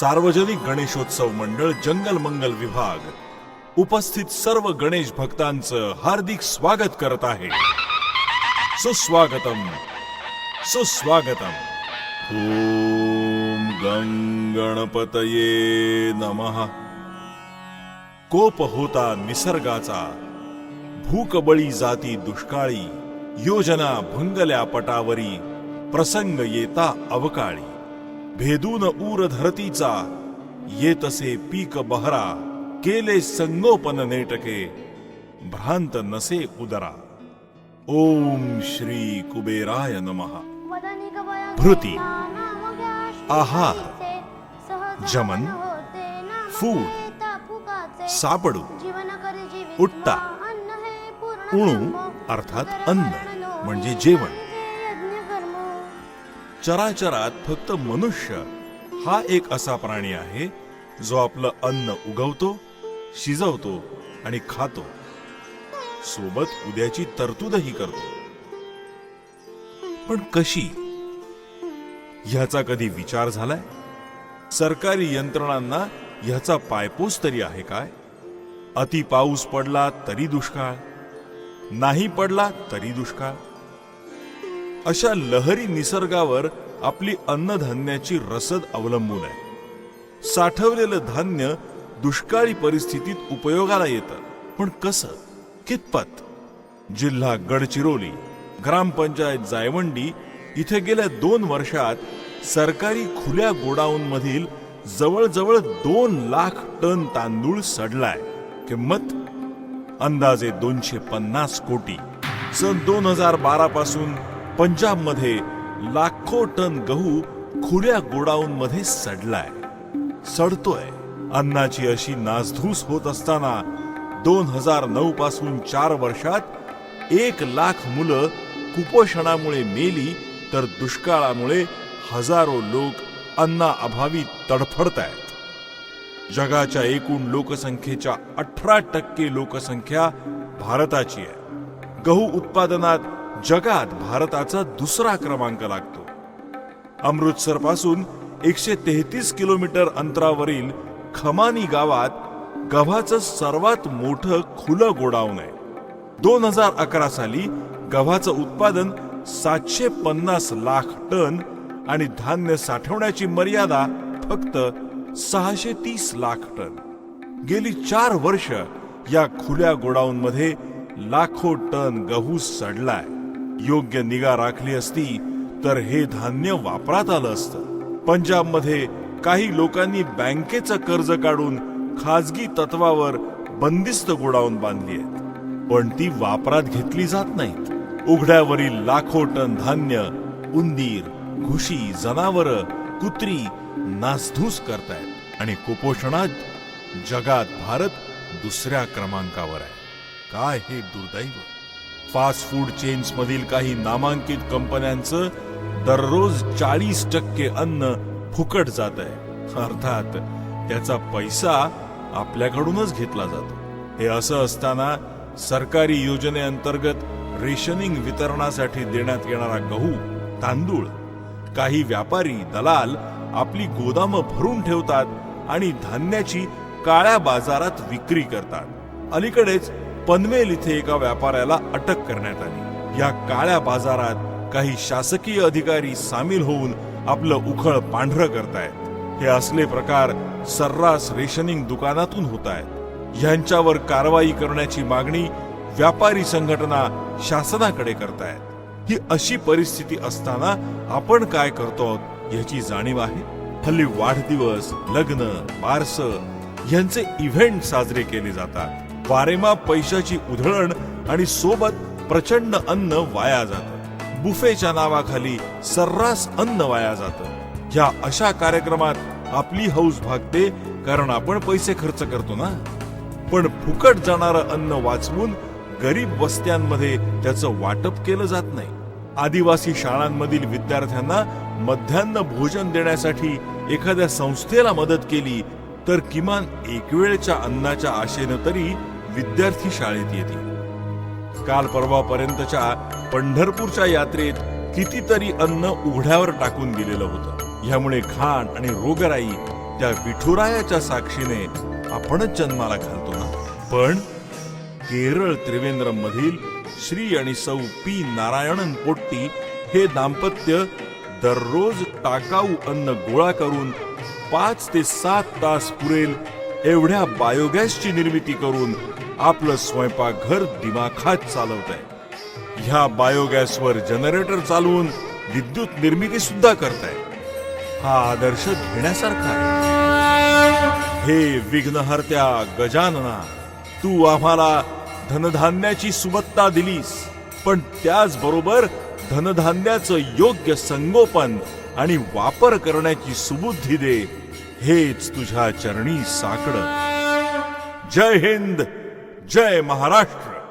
सार्वजनिक गणेशोत्सव मंडळ जंगल मंगल विभाग. उपस्थित सर्व गणेश भक्तांचं हार्दिक स्वागत करत आहे. सुस्वागतम सुस्वागतम. ओम गं गणपतये नमः. कोप होता निसर्गाचा भूकबळी जाती दुष्काळी योजना भंगल्या पटावरी प्रसंग येता अवकाळी. भेदून ऊर धरतीचा येतसे पीक बहरा केले संगोपन नेटके भ्रांत नसे उदरा। ओम श्री कुबेराय नमः। भृती आहार, जमन, फूड, सापडू, उठता, उट्टा उणू अर्थात अन्न म्हणजे जेवण। चराचरात फक्त मनुष्य हा एक असा प्राणी आहे जो आपलं अन्न उगवतो शिजवतो आणि खातो. सोबत उद्याची तरतूदही करतो. पण कशी? ह्याचा कधी विचार झालाय? सरकारी यंत्रणांना ह्याचा पायपोस तरी आहे काय? अति पाऊस पडला तरी दुष्काळ. नाही पडला तरी दुष्काळ. अशा लहरी निसर्गावर आपली अन्नधान्याची रसद अवलंबून आहे. साठवलेलं धान्य दुष्काळी परिस्थितीत उपयोगाला येतं. पण कसं? कितपत? जिल्हा गडचिरोली ग्रामपंचायत जायवंडी इथे गेल्या दोन वर्षात सरकारी खुल्या गोडाऊन मधील जवळजवळ दोन लाख टन तांदूळ सडलाय. किंमत? अंदाजे दोनशे पन्नास कोटी. सन दोन हजार बारा पासून पंजाबमध्ये लाखो टन गहू खुल्या गोडाऊन मध्ये सडलाय. सडतोय. अन्नाची अशी नासधूस होत असताना दोन हजार नऊ पासून चार वर्षात एक लाख मुलं कुपोषणामुळे मेली तर दुष्काळामुळे हजारो लोक अन्ना अभावी तडफडतायत. जगाच्या एकूण लोकसंख्येच्या अठरा टक्के लोकसंख्या भारताची आहे. गहू उत्पादनात जगात भारताचा दुसरा क्रमांक लागतो. अमृतसरपासून एकशे तेहतीस किलोमीटर अंतरावरील खमानी गावात गव्हाचं सर्वात मोठं खुलं गोडाऊन आहे. दोन हजार अकरा साली गव्हाचं उत्पादन सातशे पन्नास लाख टन आणि धान्य साठवण्याची मर्यादा फक्त सहाशे तीस लाख टन. गेली चार वर्ष या खुल्या गोडाऊन मध्ये लाखो टन गहू सडलाय. योग्य निगा राखली असती तर हे धान्य वापरात आलं असतं. पंजाबमध्ये काही लोकांनी बँकेचं कर्ज काढून खाजगी तत्वावर बंदिस्त गोडाऊन बांधली आहेत. पण ती वापरात घेतली जात नाहीत. उघड्यावरील लाखो टन धान्य उंदीर घुशी जनावर कुत्री नासधूस करतायत. आणि कुपोषणात जगात भारत दुसऱ्या क्रमांकावर आहे. काय हे दुर्दैव? फास्ट फूड चेन्स मधील काही नामांकित कंपन्यांचं दररोज चाळीस टक्के अन्न फुकट जात आहे. अर्थात त्याचा पैसा आपल्याकडूनच घेतला जातो. हे असं असताना सरकारी योजनेअंतर्गत रेशनिंग वितरणासाठी देण्यात येणारा गहू तांदूळ काही व्यापारी दलाल आपली गोदामं भरून ठेवतात आणि धान्याची काळ्या बाजारात विक्री करतात. अलीकडेच पनवेल इथे एका व्यापाऱ्याला अटक करण्यात आली. या काळ्या बाजारात काही शासकीय अधिकारी सामील होऊन आपलं उखळ पांढरं करतायत. हे असले प्रकार सर्रास रेशनिंग दुकानातून होत आहेत ह्यांच्यावर कारवाई करण्याची मागणी व्यापारी संघटना शासनाकडे करतायत. ही अशी परिस्थिती असताना आपण काय करतो याची जाणीव आहे? हल्ली वाढदिवस लग्न बारस यांचे इव्हेंट साजरे केले जातात. वारेमा पैशाची उधळण आणि सोबत प्रचंड अन्न वाया जातं. बुफेच्या नावाखाली सर्रास अन्न वाया जातं. ह्या अशा कार्यक्रमात आपली हौस भागते कारण आपण पैसे खर्च करतो ना? पण फुकट जाणारं अन्न वाचवून गरीब वस्त्यांमध्ये त्याचं वाटप केलं जात नाही. आदिवासी शाळांमधील विद्यार्थ्यांना मध्यान्ह भोजन देण्यासाठी एखाद्या संस्थेला मदत केली तर किमान एक वेळच्या अन्नाच्या आशेनं तरी विद्यार्थी शाळेत येतील. काल परवापर्यंतच्या पंढरपूरच्या यात्रेत कितीतरी अन्न उघड्यावर टाकून दिलेलं होतं. ह्यामुळे घाण आणि रोगराई त्या विठुरायाच्या साक्षीने आपणच जन्माला घालतो ना? पण केरळ त्रिवेंद्रम मधील श्री आणि सौ पी नारायणन पोट्टी हे दाम्पत्य दररोज टाकाऊ अन्न गोळा करून पाच ते सात तास पुरेल एवढ्या बायोगॅसची निर्मिती करून आपलं स्वयंपाकघर दिमाखात चालवत आहे ह्या बायोगॅसवर जनरेटर चालवून विद्युत निर्मिती सुद्धा करताय. हा आदर्श घेण्यासारखा आहे. हे विघ्नहर्त्या गजानना तू आम्हाला धनधान्याची सुबत्ता दिलीस पण त्याचबरोबर धनधान्याचं योग्य संगोपन आणि वापर करण्याची सुबुद्धी दे हेच तुझ्या चरणी साकड. जय हिंद जय महाराष्ट्र.